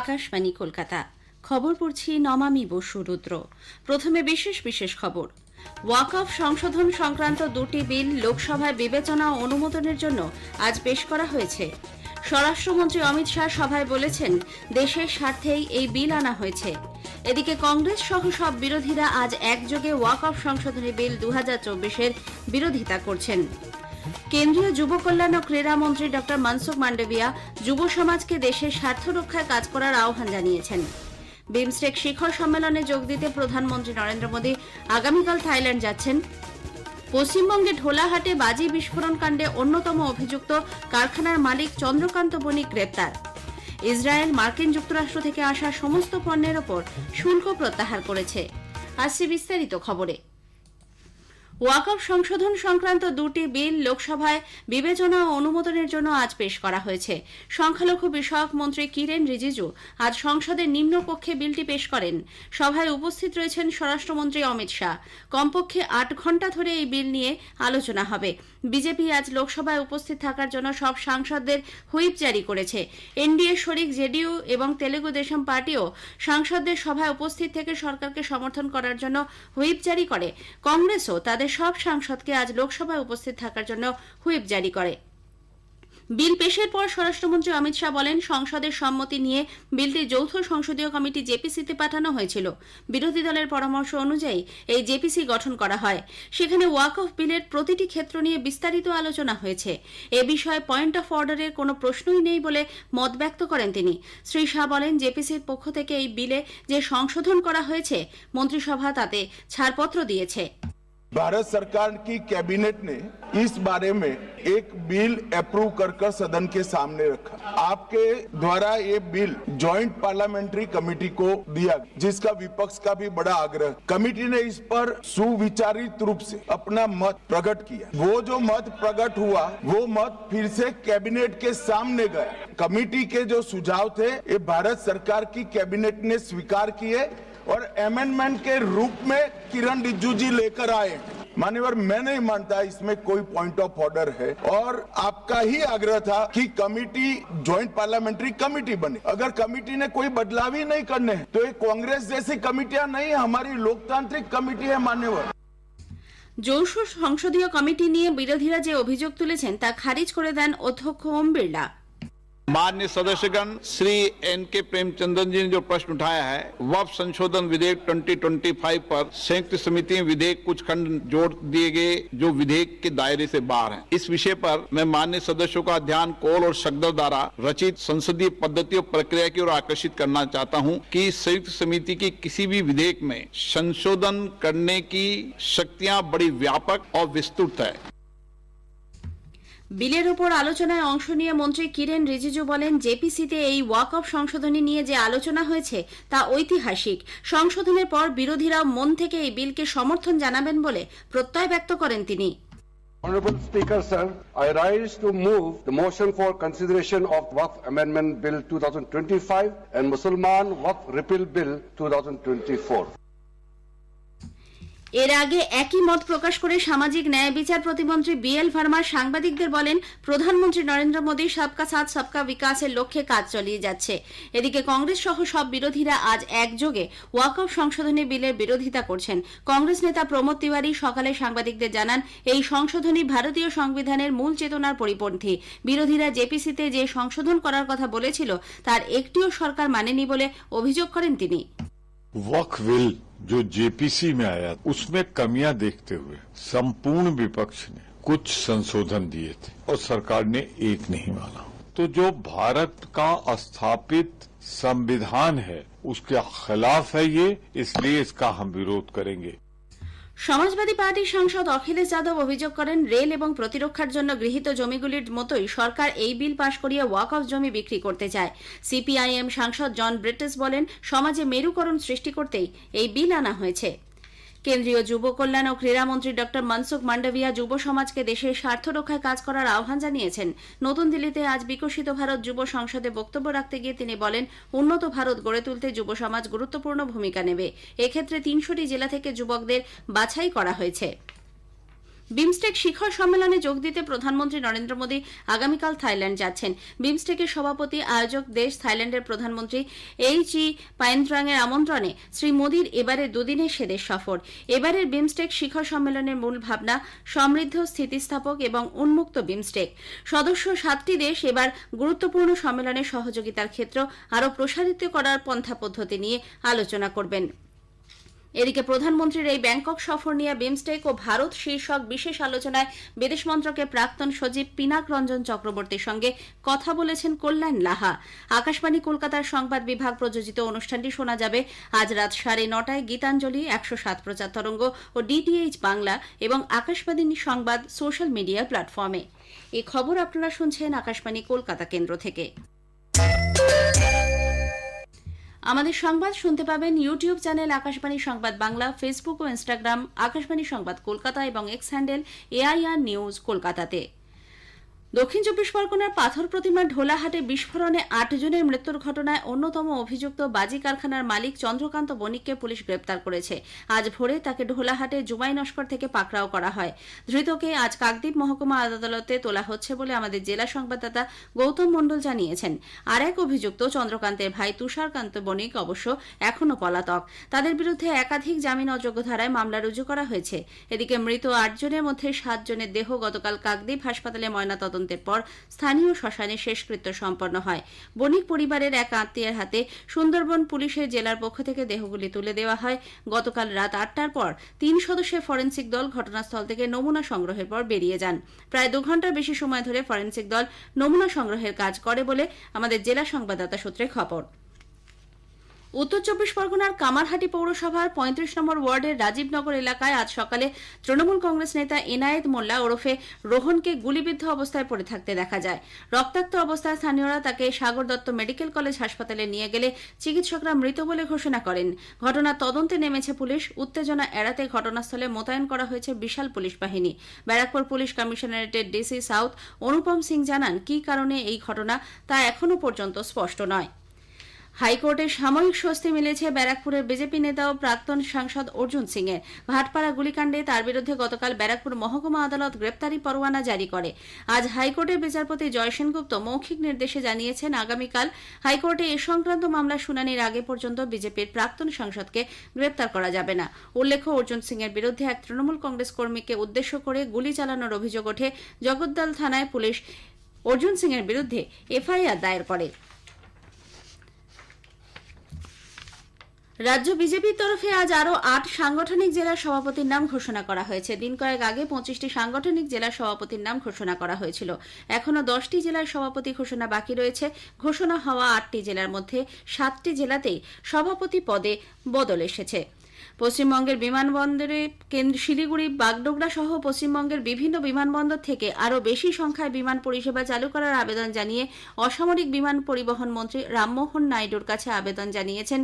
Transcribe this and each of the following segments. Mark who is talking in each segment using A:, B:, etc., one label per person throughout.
A: আকাশবাণী, কলকাতা। খবর পড়ছি নমামি বসু, রুদ্র। প্রথমে বিশেষ বিশেষ খবর। ওয়াকফ সংশোধন সংক্রান্ত দুটি বিল লোকসভায় বিবেচনা অনুমোদনের জন্য আজ পেশ করা হয়েছে। স্বরাষ্ট্রমন্ত্রী অমিত শাহ সভায় বলেছেন, দেশের স্বার্থেই এই বিল আনা হয়েছে। এদিকে কংগ্রেস সহ সব বিরোধীরা আজ একযোগে ওয়াকফ সংশোধনী বিল দু চব্বিশের বিরোধিতা করছেন। কেন্দ্রীয় যুব কল্যাণ ও ক্রীড়া মন্ত্রী ড মনসুখ মান্ডবিয়া যুব সমাজকে দেশের স্বার্থ রক্ষায় কাজ করার আহ্বান জানিয়েছেন। বিমস্টেক শিখর সম্মেলনে যোগ দিতে প্রধানমন্ত্রী নরেন্দ্র মোদী আগামীকাল থাইল্যান্ড যাচ্ছেন। পশ্চিমবঙ্গে ঢোলাহাটে বাজি বিস্ফোরণ কাণ্ডে অন্যতম অভিযুক্ত কারখানার মালিক চন্দ্রকান্ত বণিক গ্রেপ্তার। ইসরায়েল মার্কিন যুক্তরাষ্ট্র থেকে আসা সমস্ত পণ্যের ওপর শুল্ক প্রত্যাহার করেছে। আসছে বিস্তারিত খবরে। ওয়াকফ সংশোধন সংক্রান্ত দুটি বিল লোকসভায় বিবেচনা ও অনুমোদনের জন্য আজ পেশ করা হয়েছে। সংখ্যালঘু বিষয়ক মন্ত্রী কিরেন রিজিজু আজ সংসদের নিম্নকক্ষে বিলটি পেশ করেন। সভায় উপস্থিত রয়েছেন স্বরাষ্ট্রমন্ত্রী অমিত শাহ। কমপক্ষে আট ঘণ্টা ধরে এই বিল নিয়ে আলোচনা হবে। বিজেপি আজ লোকসভায় উপস্থিত থাকার জন্য সব সাংসদদের হুইপ জারি করেছে। এনডিএ শরিক জেডিইউ এবং তেলেগু দেশম পার্টিও সাংসদদের সভায় উপস্থিত থেকে সরকারকে সমর্থন করার জন্য হুইপ জারি করে। কংগ্রেসও তাদের সব সাংসদকে আজ লোকসভায় উপস্থিত থাকার জন্য হুইপ জারি করে। বিল পেশের পর স্বরাষ্ট্রমন্ত্রী অমিত শাহ বলেন, সংসদের সম্মতি নিয়ে বিলটি যৌথ সংসদীয় কমিটি জেপিসিতে পাঠানো হয়েছিল। বিরোধী দলের পরামর্শ অনুযায়ী এই জেপিসি গঠন করা হয়। সেখানে ওয়াক অফ বিলের প্রতিটি ক্ষেত্র নিয়ে বিস্তারিত আলোচনা হয়েছে। এ বিষয়ে পয়েন্ট অফ অর্ডারের কোনো প্রশ্নই নেই বলে মত ব্যক্ত করেন তিনি। শ্রী শাহ বলেন, জেপিসির পক্ষ থেকে এই বিলে যে সংশোধন করা হয়েছে, মন্ত্রিসভা তাতে ছাড়পত্র দিয়েছে।
B: भारत सरकार की कैबिनेट ने इस बारे में एक बिल अप्रूव कर कर सदन के सामने रखा। आपके द्वारा ये बिल जॉइंट पार्लियामेंट्री कमेटी को दिया जिसका विपक्ष का भी बड़ा आग्रह। कमेटी ने इस पर सुविचारित रूप से अपना मत प्रकट किया। वो जो मत प्रकट हुआ, वो मत फिर से कैबिनेट के सामने गया। कमेटी के जो सुझाव थे, ये भारत सरकार की कैबिनेट ने स्वीकार किए। और अमेंडमेंट के रूप में किरण रिज्जू जी लेकर आए मान्यवर मैं नहीं मानता इसमें कोई पॉइंट ऑफ ऑर्डर है और आपका ही आग्रह था कि कमिटी ज्वाइंट पार्लियामेंट्री कमिटी बने अगर कमिटी ने कोई बदलाव ही नहीं करने हैं, तो ये कांग्रेस जैसी कमिटियां नहीं है हमारी लोकतांत्रिक कमिटी है मान्यवर
A: যৌথ সংসদীয় কমিটি নিয়ে বিরোধীরা যে অভিযোগ তুলেছেন তা খারিজ করে দেন অধ্যক্ষ ওম বিড়লা
C: मान्य सदस्यगण, श्री एन के प्रेमचंद्रन जी ने जो प्रश्न उठाया है वफ संशोधन विधेयक 2025 पर संयुक्त समिति विधेयक कुछ खंड जोड़ दिए गए, जो विधेयक के दायरे से बाहर हैं। इस विषय पर मैं मान्य सदस्यों का ध्यान, कोल और शकदर द्वारा रचित संसदीय पद्धति और प्रक्रिया की ओर आकर्षित करना चाहता हूँ की संयुक्त समिति की किसी भी विधेयक में संशोधन करने की शक्तियाँ बड़ी व्यापक और विस्तृत है
A: বিলের উপর আলোচনায় অংশ নিয়ে মন্ত্রী কিরেন রিজিজু বলেন জেপিসিতে এই ওয়াক অফ সংশোধনী নিয়ে যে আলোচনা হয়েছে তা ঐতিহাসিক সংশোধনের পর বিরোধীরা মন থেকে এই বিলকে সমর্থন জানাবেন বলে প্রত্যয় ব্যক্ত করেন তিনি
D: Honorable Speaker, sir, I rise to move the motion for consideration of Waqf Amendment Bill 2025 and Musalman Waqf Repeal Bill 2024.
A: এর আগে একই মত প্রকাশ করে সামাজিক ন্যায় বিচার প্রতিমন্ত্রী বি এল ভার্মা সাংবাদিকদের বলেন, প্রধানমন্ত্রী নরেন্দ্র মোদী সবকা সাথ, সবকা বিকাশের লক্ষ্যে কাজ চালিয়ে যাচ্ছে। এদিকে কংগ্রেস সহ সব বিরোধীরা আজ একযোগে ওয়াকআপ সংশোধনী বিলের বিরোধিতা করছেন। কংগ্রেস নেতা প্রমোদ তিওয়ারি সকালে সাংবাদিকদের জানান, এই সংশোধনী ভারতীয় সংবিধানের মূল চেতনার পরিপন্থী। বিরোধীরা জেপিসিতে যে সংশোধন করার কথা বলেছিল, তার একটিও সরকার মানেনি বলে অভিযোগ করেন তিনি।
E: जो जेपीसी में आया उसमें कमियाँ देखते हुए संपूर्ण विपक्ष ने कुछ संशोधन दिए थे और सरकार ने एक नहीं माना। तो जो भारत का स्थापित संविधान है, उसके खिलाफ है ये, इसलिए इसका हम विरोध करेंगे।
A: সমাজবাদী পার্টির সাংসদ অখিলেশ যাদব অভিযোগ করেন, রেল এবং প্রতিরক্ষার জন্য গৃহীত জমিগুলির মতোই সরকার এই বিল পাশ করিয়ে ওয়াক অফ জমি বিক্রি করতে চায়। সিপিআইএম সাংসদ জন ব্রিটিস বলেন, সমাজে মেরুকরণ সৃষ্টি করতেই এই বিল আনা হয়েছে। কেন্দ্রীয় যুব কল্যাণ ও ক্রীড়ামন্ত্রী ড মনসুখ মান্ডাভিয়া যুব সমাজকে দেশের স্বার্থ রক্ষায় কাজ করার আহ্বান জানিয়েছেন। নতুন দিল্লিতে আজ বিকশিত ভারত যুব সংসদে বক্তব্য রাখতে গিয়ে তিনি বলেন, উন্নত ভারত গড়ে তুলতে যুব সমাজ গুরুত্বপূর্ণ ভূমিকা নেবে। এক্ষেত্রে তিনশোটি জেলা থেকে যুবকদের বাছাই করা হয়েছে। বিমস্টেক শিখর সম্মেলনে যোগ দিতে প্রধানমন্ত্রী নরেন্দ্র মোদী আগামীকাল থাইল্যান্ড যাচ্ছেন। বিমস্টেকের সভাপতি আয়োজক দেশ থাইল্যান্ডের প্রধানমন্ত্রী এইচ ই পাইন্দ্রাং এর আমন্ত্রণে শ্রী মোদীর এবারে দুদিনের সেদেশ সফর। এবারের বিমস্টেক শিখর সম্মেলনের মূল ভাবনা সমৃদ্ধ স্থিতিস্থাপক এবং উন্মুক্ত বিমস্টেক। সদস্য সাতটি দেশ এবার গুরুত্বপূর্ণ সম্মেলনে সহযোগিতার ক্ষেত্র আরও প্রসারিত করার পন্থা পদ্ধতি নিয়ে আলোচনা করবেন। এদিকে প্রধানমন্ত্রীর এই ব্যাংকক সফর নিয়ে বিমস্টেক ও ভারত শীর্ষক বিশেষ আলোচনায় বিদেশ মন্ত্রকের প্রাক্তন সচিব পিনাক রঞ্জন চক্রবর্তীর সঙ্গে কথা বলেছেন কল্যাণ লাহা। আকাশবাণী কলকাতার সংবাদ বিভাগ প্রযোজিত অনুষ্ঠানটি শোনা যাবে। আজ রাত সাড়ে নটায় গীতাঞ্জলি, একশো সাত প্রচার তরঙ্গ ও ডিটিএইচ বাংলা এবং আকাশবাণী সংবাদ সোশ্যাল মিডিয়া প্ল্যাটফর্মে। এই খবর আপনারা শুনছেন আকাশবাণী কলকাতা কেন্দ্র থেকে। আমাদের সংবাদ শুনতে পাবেন ইউটিউব চ্যানেল আকাশবাণী সংবাদ বাংলা, ফেসবুক ও ইনস্টাগ্রাম, আকাশবাণী সংবাদ কলকাতা এবং এক্স হ্যান্ডেল এআইআর নিউজ কলকাতাতে। দক্ষিণ চব্বিশ পরগনার পাথর প্রতিমার ঢোলাহাটে বিস্ফোরণে আট জনের মৃত্যুর ঘটনায় অন্যতম অভিযুক্ত বাজি কারখানার মালিক চন্দ্রকান্ত বণিককে পুলিশ গ্রেপ্তার করেছে। আজ ভোরে তাকে ঢোলাহাটে জুমাই নস্কর থেকে পাকড়াও করা হয়। ধৃতকে আজ কাকদ্বীপ মহকুমা আদালতে তোলা হচ্ছে বলে আমাদের জেলা সংবাদদাতা গৌতম মণ্ডল জানিয়েছেন। আর এক অভিযুক্ত চন্দ্রকান্তের ভাই তুষারকান্ত বণিক অবশ্য এখনও পলাতক। তাদের বিরুদ্ধে একাধিক জামিন অযোগ্য ধারায় মামলা রুজু করা হয়েছে। এদিকে মৃত আটজনের মধ্যে সাতজনের দেহ গতকাল কাকদ্বীপ হাসপাতালে ময়নাতদন্তের পর স্থানীয় শ্মশানে শেষকৃত্য সম্পন্ন হয়। বণিক পরিবারের এক আত্মীয়ের হাতে সুন্দরবন পুলিশের জেলার পক্ষ থেকে দেহগুলি তুলে দেওয়া হয়। গতকাল রাত আটটার পর তিন সদস্যের ফরেন্সিক দল ঘটনাস্থল থেকে নমুনা সংগ্রহের পর বেরিয়ে যান। প্রায় দু ঘণ্টার বেশি সময় ধরে ফরেন্সিক দল নমুনা সংগ্রহের কাজ করে বলে আমাদের জেলা সংবাদদাতা সূত্রে খবর। উত্তর চব্বিশ পরগনার কামারহাটি পৌরসভার পঁয়ত্রিশ নম্বর ওয়ার্ডের রাজীবনগর এলাকায় আজ সকালে তৃণমূল কংগ্রেস নেতা এনায়েত মোল্লা ওরফে রোহনকে গুলিবিদ্ধ অবস্থায় পড়ে থাকতে দেখা যায়। রক্তাক্ত অবস্থায় স্থানীয়রা তাকে সাগর দত্ত মেডিকেল কলেজ হাসপাতালে নিয়ে গেলে চিকিৎসকরা মৃত বলে ঘোষণা করেন। ঘটনার তদন্তে নেমেছে পুলিশ। উত্তেজনা এড়াতে ঘটনাস্থলে মোতায়েন করা হয়েছে বিশাল পুলিশ বাহিনী। ব্যারাকপুর পুলিশ কমিশনারেটের ডিসি সাউথ অনুপম সিং জানান, কী কারণে এই ঘটনা তা এখনও পর্যন্ত স্পষ্ট নয়। হাইকোর্টে সাময়িক স্বস্তি মিলেছে ব্যারাকপুরের বিজেপি নেতা ও প্রাক্তন সাংসদ অর্জুন সিং এর ভাটপাড়া গুলিকাণ্ডে তার বিরুদ্ধে গতকাল ব্যারাকপুর মহকুমা আদালত গ্রেপ্তারি পরোয়ানা জারি করে। আজ হাইকোর্টের বিচারপতি জয় সেনগুপ্ত মৌখিক নির্দেশে জানিয়েছেন, আগামীকাল হাইকোর্টে এ সংক্রান্ত মামলা শুনানির আগে পর্যন্ত বিজেপির প্রাক্তন সাংসদকে গ্রেপ্তার করা যাবে না। উল্লেখ্য, অর্জুন সিং এর বিরুদ্ধে এক তৃণমূল কংগ্রেস কর্মীকে উদ্দেশ্য করে গুলি চালানোর অভিযোগ ওঠে। জগদ্দল থানায় পুলিশ অর্জুন সিং এর বিরুদ্ধে এফআইআর দায়ের করে। রাজ্য বিজেপির তরফে আজ আরও আট সাংগঠনিক জেলার সভাপতির নাম ঘোষণা করা হয়েছে। দিন কয়েক আগে পঁচিশটি সাংগঠনিক জেলার সভাপতির নাম ঘোষণা করা হয়েছিল। এখনও দশটি জেলার সভাপতি ঘোষণা বাকি রয়েছে। ঘোষণা হওয়া আটটি জেলার মধ্যে সাতটি জেলাতেই সভাপতি পদে বদল এসেছে। পশ্চিমবঙ্গের বিমানবন্দরে শিলিগুড়ি, বাগডোগরা সহ পশ্চিমবঙ্গের বিভিন্ন বিমানবন্দর থেকে আরও বেশি সংখ্যায় বিমান পরিষেবা চালু করার আবেদন জানিয়ে অসামরিক বিমান পরিবহন মন্ত্রী রামমোহন নাইডুর কাছে আবেদন জানিয়েছেন।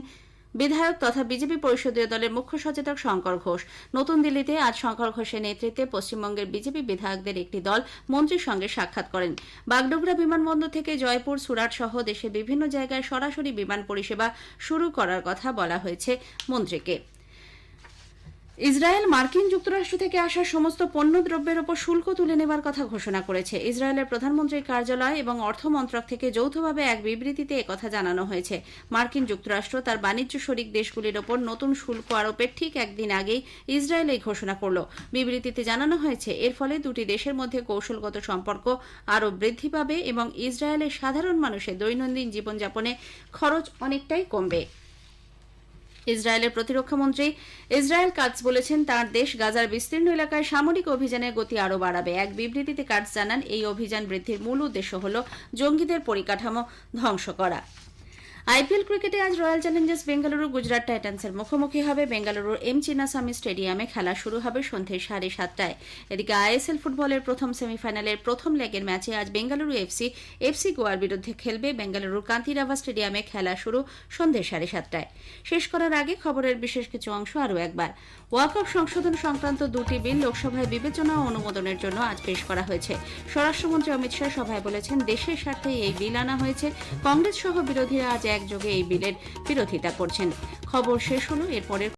A: বিধায়ক তথা বিজেপি পরিষদীয় দলের মুখ্য সচেতক শঙ্কর ঘোষ। নতুন দিল্লিতে আজ শঙ্কর ঘোষের নেতৃত্বে পশ্চিমবঙ্গের বিজেপি বিধায়কদের একটি দল মন্ত্রীর সঙ্গে সাক্ষাৎ করেন। বাগডোগরা বিমানবন্দর থেকে জয়পুর, সুরাট সহ দেশের বিভিন্ন জায়গায় সরাসরি বিমান পরিষেবা শুরু করার কথা বলা হয়েছে মন্ত্রীকে। ইসরায়েল মার্কিন যুক্তরাষ্ট্র থেকে আসা সমস্ত পণ্য দ্রব্যের ওপর শুল্ক তুলে নেবার কথা ঘোষণা করেছে। ইসরায়েলের প্রধানমন্ত্রীর কার্যালয় এবং অর্থ মন্ত্রক থেকে যৌথভাবে এক বিবৃতিতে একথা জানানো হয়েছে। মার্কিন যুক্তরাষ্ট্র তার বাণিজ্য শরিক দেশগুলির ওপর নতুন শুল্ক আরোপের ঠিক একদিন আগেই ইসরায়েল এই ঘোষণা করল। বিবৃতিতে জানানো হয়েছে, এর ফলে দুটি দেশের মধ্যে কৌশলগত সম্পর্ক আরও বৃদ্ধি পাবে এবং ইসরায়েলের সাধারণ মানুষের দৈনন্দিন জীবনযাপনে খরচ অনেকটাই কমবে। ইসরায়েলের প্রতিরক্ষামন্ত্রী ইসরায়েল কাটস বলেছেন, তার দেশ গাজার বিস্তীর্ণ এলাকায় সামরিক অভিযানের গতি আরও বাড়াবে। এক বিবৃতিতে কাটস জানান, এই অভিযান বৃদ্ধির মূল উদ্দেশ্য হল জঙ্গিদের পরিকাঠামো ধ্বংস করা। আইপিএল ক্রিকেটে আজ রয়্যাল চ্যালেঞ্জার্স বেঙ্গালুরু গুজরাট টাইটান্সের মুখোমুখি হবে বেঙ্গালুরুর এম চিন্নাস্বামী স্টেডিয়ামে খেলা শুরু হবে সন্ধ্যে সাড়ে সাতটায়। এদিকে আইএসএল ফুটবলের প্রথম সেমিফাইনালের প্রথম লেগের ম্যাচে আজ বেঙ্গালুরু এফসি এফসি গোয়ার বিরুদ্ধে খেলবে বেঙ্গালুরুর কান্তিরাভা স্টেডিয়ামে খেলা শুরু সন্ধ্যে সাড়ে সাতটায়। শেষ করার আগে খবরের বিশেষ কিছু অংশ আরও একবার। ওয়াকআপ সংশোধন সংক্রান্ত দুটি বিল লোকসভায় বিবেচনা ও অনুমোদনের জন্য আজ পেশ করা হয়েছে। স্বরাষ্ট্রমন্ত্রী অমিত শাহ সভায় বলেছেন, দেশের স্বার্থে এই বিল আনা হয়েছে। কংগ্রেস সহ বিরোধীরা আজ একযোগে এই বিলের বিরোধিতা করছেন। খবর শেষ হলো এরপরের